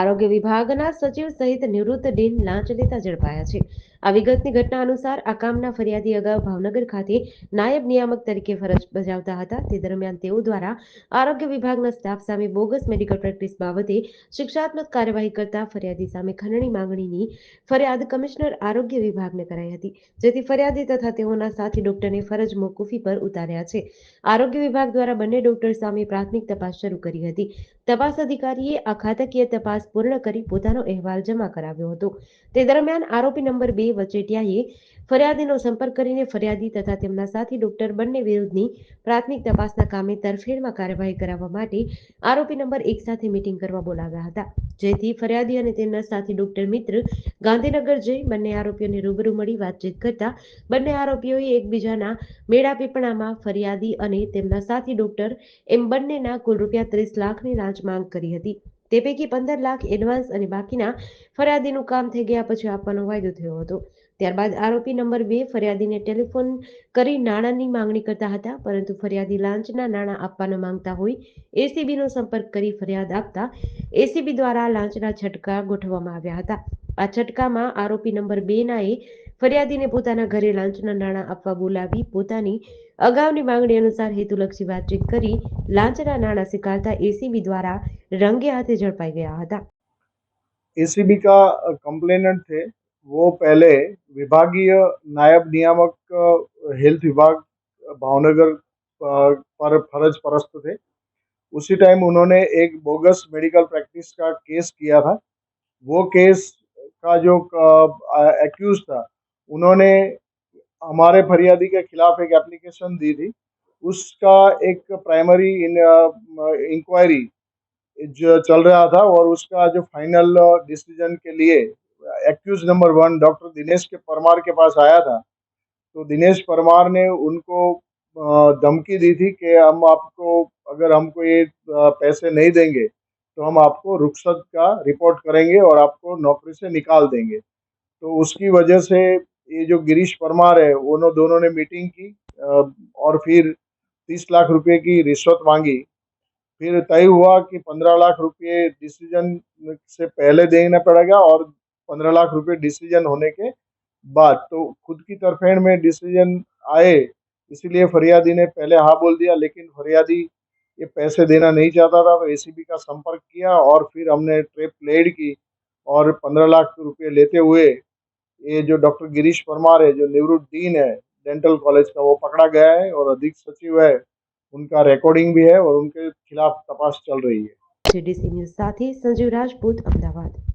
આરોગ્ય વિભાગના સચિવ સહિત નિવૃત્ત ડીન લાંચ લેતા ઝડપાયા છે આ વિગતની ઘટના અનુસાર આ કામના ફરિયાદી અગાઉ ભાવનગર ખાતે નાયબ નિયામક તરીકે ફરજ બજાવતા હતા તે દરમિયાન તેઓ દ્વારા આરોગ્ય વિભાગના સ્ટાફ સામે બોગસ મેડિકલ પ્રેક્ટિસ બાબતે શિક્ષાત્મક કાર્યવાહી કરતા ફરિયાદી સામે ખંડણી માંગણીની ફરિયાદ કમિશનર આરોગ્ય વિભાગને કરાઈ હતી જેથી ફરિયાદી તથા તેઓના સાથી ડોક્ટરને ફરજ મોકૂફી પર ઉતાર્યા છે આરોગ્ય વિભાગ દ્વારા બંને ડોક્ટર સામે પ્રાથમિક તપાસ શરૂ કરી હતી તપાસ અધિકારીએ આ ખાતકીય તપાસ પૂર્ણ કરી પોતાનો અહેવાલ જમા કરાવ્યો હતો તે દરમિયાન આરોપી નંબર બે વચેટિયાએ ફરિયાદીનો સંપર્ક કરીને ફરિયાદી તથા તેમના સાથી ડોક્ટર બંને વિરુદ્ધની પ્રાથમિક તપાસના કામે તરફેણમાં કાર્યવાહી કરાવવા માટે આરોપી નંબર એક સાથે મિટિંગ કરવા બોલાવ્યા હતા જેથી ફરિયાદી અને તેમના સાથી ડોક્ટર મિત્ર ગાંધીનગર જઈ બંને આરોપીઓને રૂબરૂ મળી વાતચીત કરતા બંને આરોપીઓએ એકબીજાના મેળા પીપણામાં ફરિયાદી અને તેમના સાથી ડોક્ટર એમ બંનેના કુલ રૂપિયા ત્રીસ લાખની પાંચ માંગ કરી હતી તે પૈકી પંદર લાખ એડવાન્સ અને બાકીના ફરિયાદીનું કામ થઈ ગયા પછી આપવાનો વાયદો થયો હતો ત્યારબાદ આરોપી નંબર બે ફરિયાદીને ટેલિફોન કરી નાણાંની માંગણી કરતા હતા પરંતુ ફરિયાદી લાંચના નાણાં આપવાના માંગતા હોય એસીબીનો સંપર્ક કરી ફરિયાદ આપતા એસીબી દ્વારા લાંચના છટકા ગોઠવવામાં આવ્યા હતા આ છટકામાં આરોપી નંબર બે બેના એ फरियादी ने પોતાને ઘરે લાંચના નાણા આપવા બોલાવી પોતાની અગાઉની માંગણી અનુસાર હેતુ લક્ષી વાતચીત કરી લાંચના નાણા શિકારતા એસબી દ્વારા રંગે હાથે જડપાઈ ગયા હતા એસબી કા કમ્પ્લેનન્ટ થે વો પહેલે વિભાગીય નાયબ નિયમાક હેલ્થ વિભાગ ભાવનગર પર ફરજ પરસ્ત થે ઉસી ટાઈમ ઉનોને એક બોગસ મેડિકલ પ્રેક્ટિસ કા કેસ કિયા થા વો કેસ કા જો એક્યુઝ થા उन्होंने हमारे फरियादी के खिलाफ एक एप्लीकेशन दी थी उसका एक प्राइमरी इंक्वायरी uh, जो चल रहा था और उसका जो फाइनल डिसीजन uh, के लिए accused number one doctor Dinesh K Parmar के पास आया था तो दिनेश परमार ने उनको uh, धमकी दी थी कि हम आपको अगर हमको ये पैसे नहीं देंगे तो हम आपको रुखसत का रिपोर्ट करेंगे और आपको नौकरी से निकाल देंगे तो उसकी वजह से ये जो गिरीश परमार है उन्होंने दोनों ने मीटिंग की और फिर तीस लाख रुपए की रिश्वत मांगी फिर तय हुआ कि पंद्रह लाख रुपए डिसीजन से पहले देना पड़ेगा और पंद्रह लाख रुपए डिसीजन होने के बाद तो खुद की तरफेण में डिसीजन आए इसीलिए फरियादी ने पहले हाँ बोल दिया लेकिन फरियादी ये पैसे देना नहीं चाहता था तो ए का संपर्क किया और फिर हमने ट्रेप लेड की और पंद्रह लाख रुपये लेते हुए ये जो डॉक्टर गिरीश परमार है जो निवृत्त डीन है डेंटल कॉलेज का वो पकड़ा गया है और अधिक सचिव है उनका रिकॉर्डिंग भी है और उनके खिलाफ तपास चल रही है साथी संजीव राजपूत अहमदाबाद